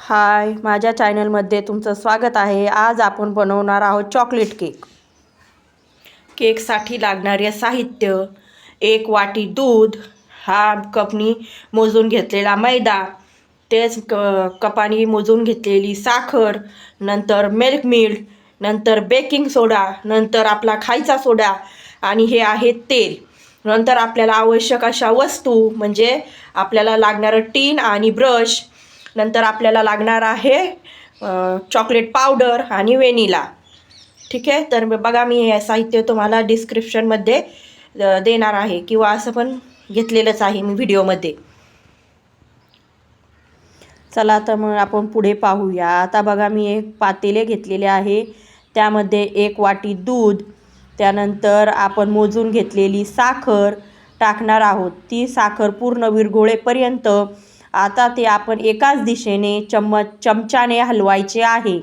हाय माझ्या चॅनलमध्ये तुमचं स्वागत आहे. आज आपण बनवणार आहोत चॉकलेट केक. केकसाठी लागणारे साहित्य एक वाटी दूध हा कपनी मोजून घेतलेला मैदा तेच क कपानी मोजून घेतलेली साखर नंतर मिल्क मिल्क नंतर बेकिंग सोडा नंतर आपला खायचा सोडा आणि हे आहे तेल. नंतर आपल्याला आवश्यक अशा वस्तू म्हणजे आपल्याला लागणारं टीन आणि ब्रश नंतर आपल्याला लागणार आहे चॉकलेट पावडर आणि वेनिला ठीक आहे? तर बघा मी हे साहित्य तुम्हाला डिस्क्रिप्शनमध्ये देणार आहे. किंवा असं पण घेतलेलंच आहे मी व्हिडिओमध्ये चला तर मग आपण पुढे पाहूया. आता बघा मी एक पातेले घेतलेले आहे. त्यामध्ये एक वाटी दूध त्यानंतर आपण मोजून घेतलेली साखर टाकणार आहोत. ती साखर पूर्ण विरघोळेपर्यंत आता ते आपण एकाच दिशेने चम्मच चमच्याने हलवायचे आहे.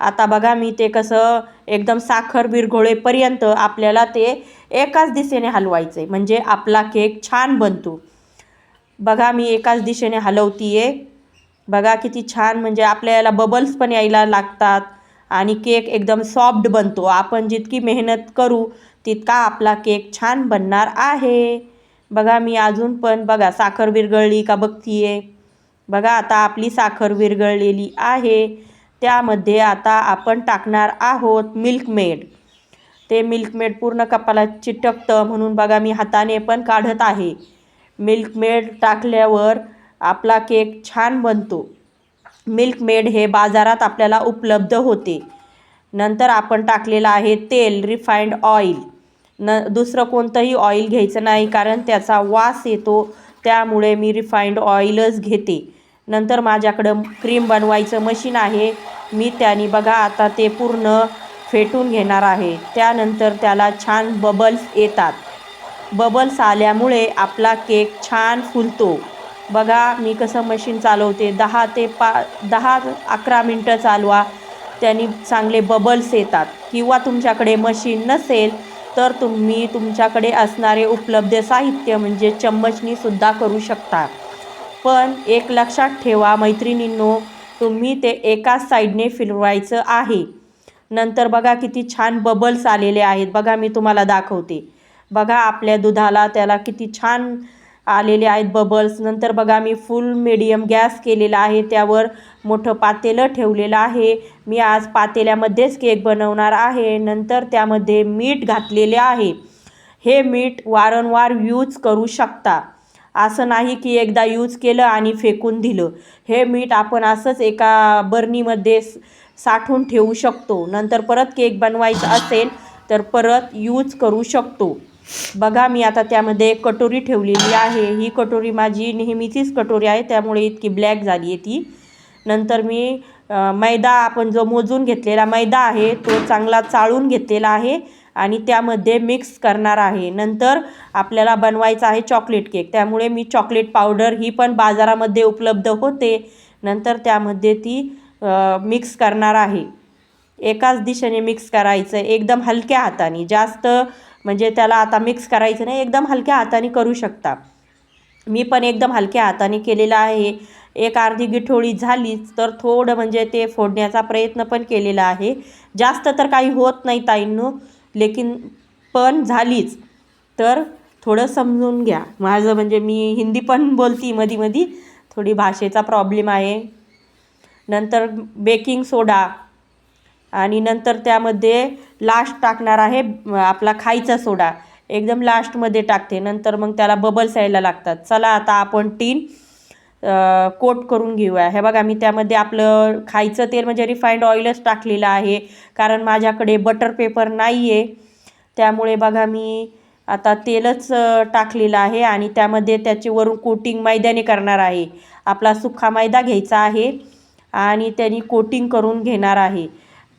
आता बघा मी ते कसं एकदम साखर विरघोळेपर्यंत आपल्याला ते एकाच दिशेने हलवायचं. आहे म्हणजे आपला केक छान बनतो. बघा मी एकाच दिशेने हलवतीये. बघा किती छान म्हणजे आपल्याला बबल्स पण यायला लागतात आणि केक एकदम सॉफ्ट बनतो. आपण जितकी मेहनत करू तितका आपला केक छान बनणार आहे. बघा मी अजून पण बघा साखर विरघळली का बघतीये? बघा आता आपली साखर विरघळलेली आहे. त्यामध्ये आता आपण टाकणार आहोत मिल्कमेड. ते मिल्कमेड पूर्ण कपाला चिटकतं म्हणून बघा मी हाताने पण काढत आहे. मिल्कमेड टाकल्यावर आपला केक छान बनतो. मिल्क मेड हे बाजारात आपल्याला उपलब्ध होते. नंतर आपण टाकलेलं आहे तेल रिफाईंड ऑइल. न दुसरं कोणतंही ऑइल घ्यायचं नाही कारण त्याचा वास येतो त्यामुळे मी रिफाईंड ऑइलच घेते. नंतर माझ्याकडं क्रीम बनवायचं मशीन आहे मी त्याने बघा आता ते पूर्ण फेटून घेणार आहे. त्यानंतर त्याला छान बबल्स येतात. बबल्स आल्यामुळे आपला केक छान फुलतो. बघा मी कसं मशीन चालवते. दहा ते पा दहा अकरा मिनटं चालवा त्यांनी चांगले बबल्स येतात. किंवा तुमच्याकडे मशीन नसेल तर तुम्ही तुमच्याकडे असणारे उपलब्ध साहित्य म्हणजे चम्मचनीसुद्धा करू शकता. पण एक लक्षात ठेवा मैत्रिणींनो तुम्ही ते एकाच साईडने फिरवायचं आहे. नंतर बघा किती छान बबल्स आलेले आहेत. बघा मी तुम्हाला दाखवते. बघा आपल्या दुधाला त्याला किती छान आलेले आहेत बबल्स नंतर बघा मी फुल मिडियम गॅस केलेला आहे. त्यावर मोठं पातेलं ठेवलेलं आहे. मी आज पातेल्यामध्येच केक बनवणार आहे. नंतर त्यामध्ये मीठ घातलेले आहे. हे मीठ वारंवार यूज करू शकता. असं नाही की एकदा यूज केलं आणि फेकून दिलं. हे मीठ आपण असंच एका बर्नीमध्ये साठवून ठेवू शकतो. नंतर परत केक बनवायचा असेल तर परत यूज करू शकतो. बघा मी आता त्यामध्ये एक कटोरी ठेवलेली आहे. ही कटोरी माझी नेहमीचीच कटोरी आहे त्यामुळे इतकी ब्लॅक झाली आहे ती. नंतर मी मैदा आपण जो मोजून घेतलेला मैदा आहे तो चांगला चाळून घेतलेला आहे आणि त्यामध्ये मिक्स करणार आहे. नंतर आपल्याला बनवायचा आहे चॉकलेट केक त्यामुळे मी चॉकलेट पावडर ही पण बाजारामध्ये उपलब्ध होते. नंतर त्यामध्ये ती मिक्स करणार आहे. एकाच दिशेने मिक्स करायचं एकदम हलक्या हाताने. जास्त म्हणजे त्याला आता मिक्स करायचं नाही एकदम हलक्या हाताने करू शकता. मी पण एकदम हलक्या हाताने केलेला आहे. एक अर्धी गिठोळी झालीच तर थोडं म्हणजे ते फोडण्याचा प्रयत्न पण केलेला आहे. जास्त तर काही होत नाही ताईंनो लेकिन पण झालीच. तर थोडं समजून घ्या. माझं म्हणजे मी हिंदी पण बोलती मधी मधी थोडी भाषेचा प्रॉब्लेम आहे. नंतर बेकिंग सोडा आणि नंतर त्यामध्ये लास्ट टाकणार आहे आपला खायचा सोडा. एकदम लास्टमध्ये टाकते. नंतर मग त्याला बबल्स यायला लागतात. चला आता आपण टीन कोट करून घेऊया. हे बघा मी त्यामध्ये आपलं खायचं तेल म्हणजे रिफाईंड ऑइलच टाकलेलं आहे. कारण माझ्याकडे बटर पेपर नाही आहे त्यामुळे बघा मी आता तेलच टाकलेलं आहे आणि त्यामध्ये त्याचे वरून कोटिंग मैद्याने करणार आहे. आपला सुखा मैदा घ्यायचा आहे आणि त्यांनी कोटिंग करून घेणार आहे.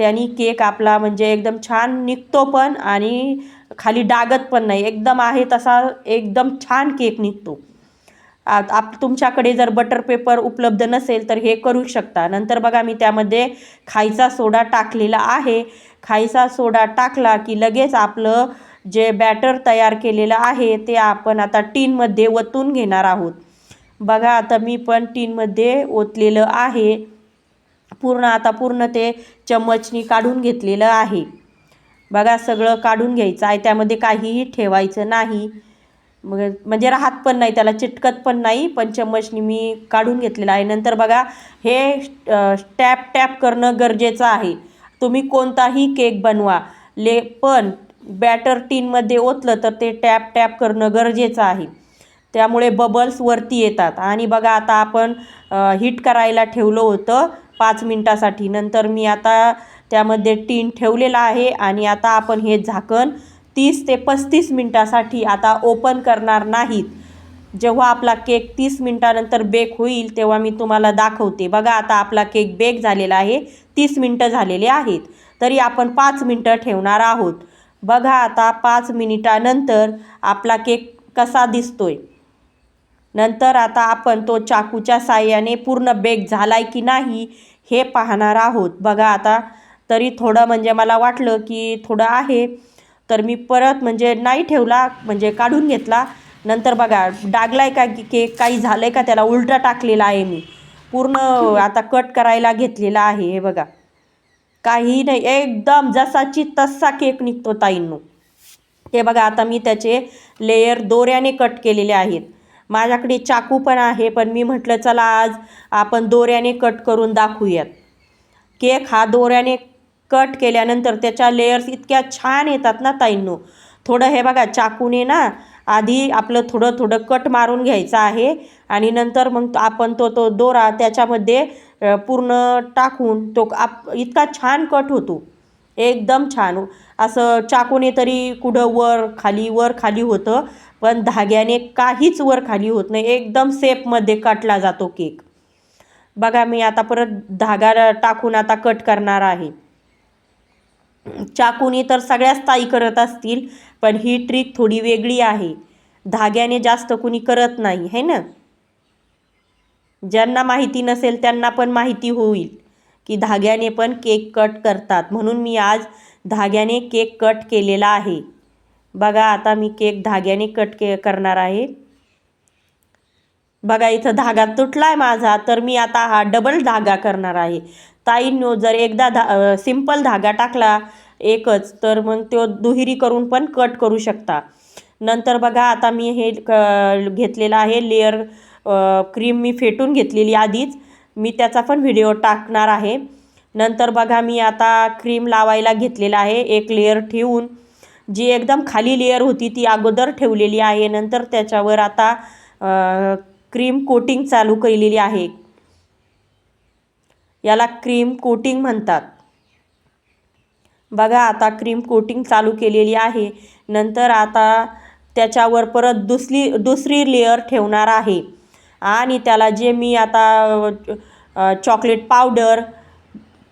त्यांनी केक आपला म्हणजे एकदम छान निघतो पण आणि खाली डागत पण नाही. एकदम आहे तसा एकदम छान केक निघतो. आप तुमच्याकडे जर बटर पेपर उपलब्ध नसेल तर हे करू शकता. नंतर बघा मी त्यामध्ये खायचा सोडा टाकलेला आहे. खायचा सोडा टाकला की लगेच आपलं जे बॅटर तयार केलेलं आहे ते आपण आता टीनमध्ये वतून घेणार आहोत. बघा आता मी पण टीनमध्ये ओतलेलं आहे. पूर्ण आता पूर्ण ते चम्मचनी काढून घेतलेलं आहे. बघा सगळं काढून घ्यायचं आहे. त्यामध्ये काहीही ठेवायचं नाही. मग म्हणजे राहत पण नाही त्याला चिटकत पण नाही पण चम्मचनी मी काढून घेतलेलं आहे. नंतर बघा हे टॅप टॅप करणं गरजेचं आहे. तुम्ही कोणताही केक बनवा. ले पण बॅटर टीनमध्ये ओतलं तर ते टॅप टॅप करणं गरजेचं आहे. त्यामुळे बबल्स वरती येतात. आणि बघा आता आपण हीट करायला ठेवलं होतं. पाच मिनटासाठी. नंतर मी आता त्यामध्ये टीन ठेवलेला आहे आणि आता आपण हे झाकण तीस ते पस्तीस मिनटासाठी आता ओपन करणार नाहीत. जेव्हा आपला केक तीस मिनटानंतर बेक होईल तेव्हा मी तुम्हाला दाखवते. बघा आता आपला केक बेक झालेला आहे. तीस मिनटं झालेले आहेत. तरी आपण पाच मिनटं ठेवणार आहोत. बघा आता पाच मिनिटानंतर आपला केक कसा दिसतोय. नंतर आता आपण तो चाकूच्या साह्याने पूर्ण बेक झालाय की नाही हे पाहणार आहोत. बघा आता तरी थोडं म्हणजे मला वाटलं की थोडं आहे. तर मी परत म्हणजे नाही ठेवला म्हणजे काढून घेतला. नंतर बघा डागलाय का की केक काही झालं आहे का त्याला उलटा टाकलेला आहे मी. पूर्ण आता कट करायला घेतलेला आहे हे बघा. काही नाही एकदम जसाची तसा केक निघतो ताईंनो. हे बघा आता मी त्याचे लेयर दोऱ्याने कट केलेले आहेत. माझ्याकडे चाकू पण आहे पण मी म्हटलं चला आज आपण दोऱ्याने कट करून दाखवूयात. केक हा दोऱ्याने कट केल्यानंतर त्याच्या लेयर्स इतक्या छान येतात ना ताईंनो. थोडं हे बघा चाकूने ना आधी आपलं थोडं थोडं कट मारून घ्यायचं आहे आणि नंतर मग आपण तो तो दोरा त्याच्यामध्ये पूर्ण टाकून तो आप इतका छान कट होतो. एकदम छान. असं चाकूने तरी कुठं वर खाली वर खाली होतं. पण धाग्याने काहीच वर खाली होत नाही. एकदम सेपमध्ये कटला जातो केक बघा मी आता परत धागा टाकून आता कट करणार आहे. चाकूनी तर सगळ्याच ताई करत असतील पण ही ट्रिक थोडी वेगळी आहे. धाग्याने जास्त कुणी करत नाही है ना? ज्यांना माहिती नसेल त्यांना पण माहिती होईल की धाग्याने पण केक कट करतात. म्हणून मी आज धाग्याने केक कट केलेला आहे. बघा आता मी केक धाग्याने कट के करणार आहे. बघा इथं धागा तुटला आहे माझा तर मी आता हा डबल धागा करणार आहे. ताईंनो जर एकदा धा सिंपल धागा टाकला एकच तर मग तो दुहेरी करून पण कट करू शकता. नंतर बघा आता मी हे क घेतलेलं आहे लेअर क्रीम मी फेटून घेतलेली आधीच. मी त्याचा पण व्हिडिओ टाकणार आहे. नंतर बघा मी आता क्रीम लावायला घेतलेला आहे एक लेअर ठेवून. जी एकदम खाली लेअर होती ती अगोदर ठेवलेली आहे. नंतर त्याच्यावर आता क्रीम कोटिंग चालू केलेली आहे. याला क्रीम कोटिंग म्हणतात. बघा आता क्रीम कोटिंग चालू केलेली आहे. नंतर आता त्याच्यावर परत दुसरी दुसरी लेअर ठेवणार आहे. आणि त्याला जे मी आता चॉकलेट पावडर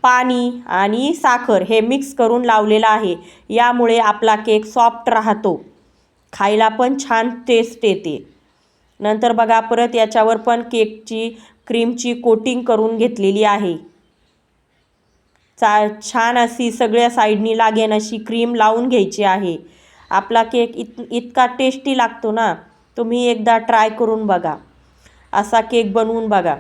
पाणी आणि साखर हे मिक्स करून लावलेलं आहे. यामुळे आपला केक सॉफ्ट राहतो. खायला पण छान टेस्ट येते. नंतर बघा परत याच्यावर पण केकची क्रीमची कोटिंग करून घेतलेली आहे. चा छान अशी सगळ्या साईडनी लागेन अशी क्रीम लावून घ्यायची आहे. आपला केक इत इतका टेस्टी लागतो ना तुम्ही एकदा ट्राय करून बघा. असा केक बनवून बघा.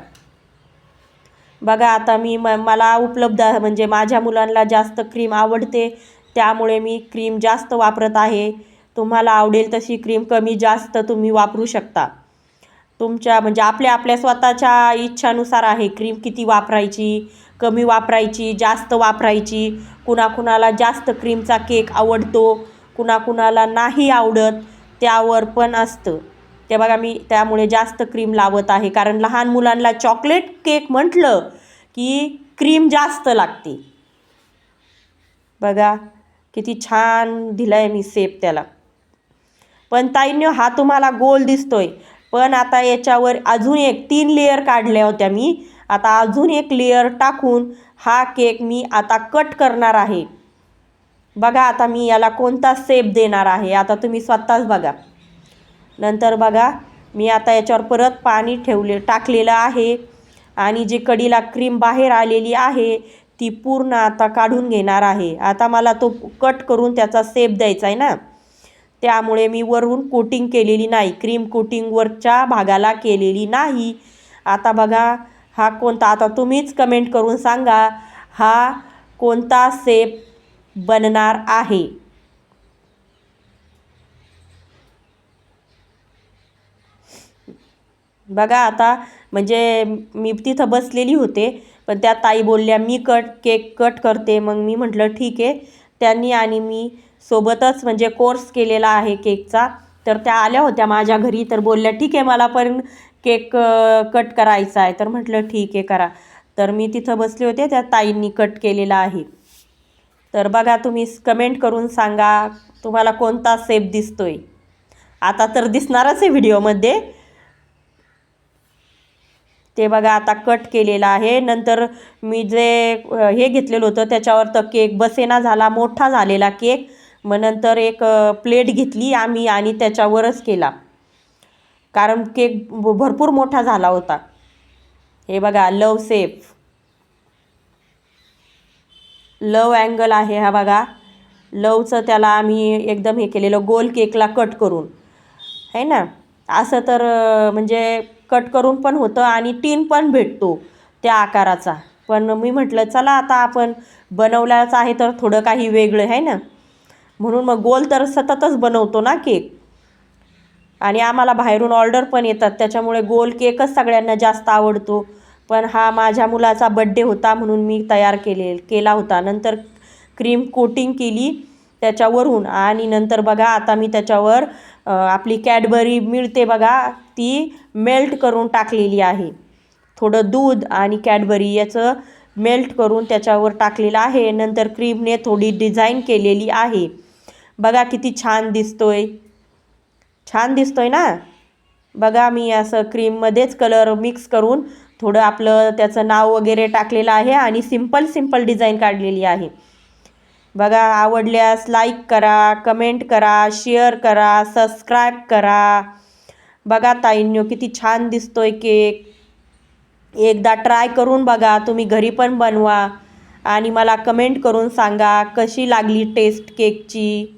बघा आता मी म मला उपलब्ध म्हणजे माझ्या मुलांना जास्त क्रीम आवडते. त्यामुळे मी क्रीम जास्त वापरत आहे. तुम्हाला आवडेल तशी क्रीम कमी जास्त तुम्ही वापरू शकता. तुमच्या म्हणजे आपल्या आपल्या स्वतःच्या इच्छानुसार आहे. क्रीम किती वापरायची कमी वापरायची जास्त वापरायची. कुणाकुणाला जास्त क्रीमचा केक आवडतो कुणाकुणाला नाही आवडत त्यावर पण असतं. ते बघा मी त्यामुळे जास्त क्रीम लावत आहे. कारण लहान मुलांना चॉकलेट केक म्हटलं की क्रीम जास्त लागते. बघा किती छान दिलं आहे मी सेप त्याला. पण ताईंनो हा तुम्हाला गोल दिसतोय. पण आता याच्यावर अजून एक तीन लेयर काढल्या होत्या मी. आता अजून एक लेअर टाकून हा केक मी आता कट करणार आहे. बघा आता मी याला कोणता सेप देणार आहे. आता तुम्ही स्वतःच बघा. नंतर बघा मी आता याच्यावर परत पाणी ठेवले टाकलेलं आहे. आणि जी कडीला क्रीम बाहेर आलेली आहे ती पूर्ण आता काढून घेणार आहे. आता मला तो कट करून त्याचा सेप द्यायचा आहे ना. त्यामुळे मी वरून कोटिंग केलेली नाही. क्रीम कोटिंगवरच्या भागाला केलेली नाही. आता बघा हा कोणता आता तुम्हीच कमेंट करून सांगा हा कोणता सेप बनणार आहे? बघा आता म्हणजे मी तिथं बसलेली होते पण त्या ताई बोलल्या मी कट केक कट करते. मग मी म्हटलं ठीक आहे. त्यांनी आणि मी सोबतच म्हणजे कोर्स केलेला आहे केकचा तर त्या आल्या होत्या माझ्या घरी तर बोलल्या ठीक आहे मला पण केक कट करायचा आहे. तर म्हटलं ठीक आहे करा. तर मी तिथं बसले होते त्या ताईंनी कट केलेला आहे. तर बघा तुम्ही कमेंट करून सांगा तुम्हाला कोणता सेप दिसतोय. आता तर दिसणारच आहे व्हिडिओमध्ये ते बघा आता कट केलेलं आहे. नंतर मी जे हे घेतलेलं होतं त्याच्यावर तर केक बसेना झाला मोठा झालेला केक. मग नंतर एक प्लेट घेतली आम्ही आणि त्याच्यावरच केला. कारण केक भ- भरपूर मोठा झाला होता. हे बघा लव सेफ. लव अँगल आहे हा बघा. लवचं त्याला आम्ही एकदम हे केलेलं गोल केकला कट करून. है ना? असं तर म्हणजे कट करून पण होतं आणि टीन पण भेटतो त्या आकाराचा. पण मी म्हटलं चला आता आपण बनवल्याचं आहे तर थोडं काही वेगळं आहे ना? म्हणून मग गोल तर सततच बनवतो ना केक. आणि आम्हाला बाहेरून ऑर्डर पण येतात त्याच्यामुळे गोल केकच सगळ्यांना जास्त आवडतो. पण हा माझ्या मुलाचा बड्डे होता म्हणून मी तयार केले केला होता. नंतर क्रीम कोटिंग केली त्याच्यावरून आणि नंतर बघा आता मी त्याच्यावर आपली कॅडबरी मिळते बघा ती मेल्ट करून टाकलेली आहे. थोडं दूध आणि कॅडबरी याचं मेल्ट करून त्याच्यावर टाकलेलं आहे. नंतर क्रीमने थोडी डिझाईन केलेली आहे. बघा किती छान दिसतोय. छान दिसतोय ना? बघा मी असं क्रीममध्येच कलर मिक्स करून थोडं आपलं त्याचं नाव वगैरे टाकलेलं आहे आणि सिंपल सिंपल डिझाईन काढलेली आहे. बघा आवडल्यास लाईक करा कमेंट करा शेअर करा सबस्क्राईब करा. बघा ताईंनो किती छान दिसतोय केक एकदा ट्राय करून बघा तुम्ही घरी पण बनवा. आणि मला कमेंट करून सांगा कशी लागली टेस्ट केकची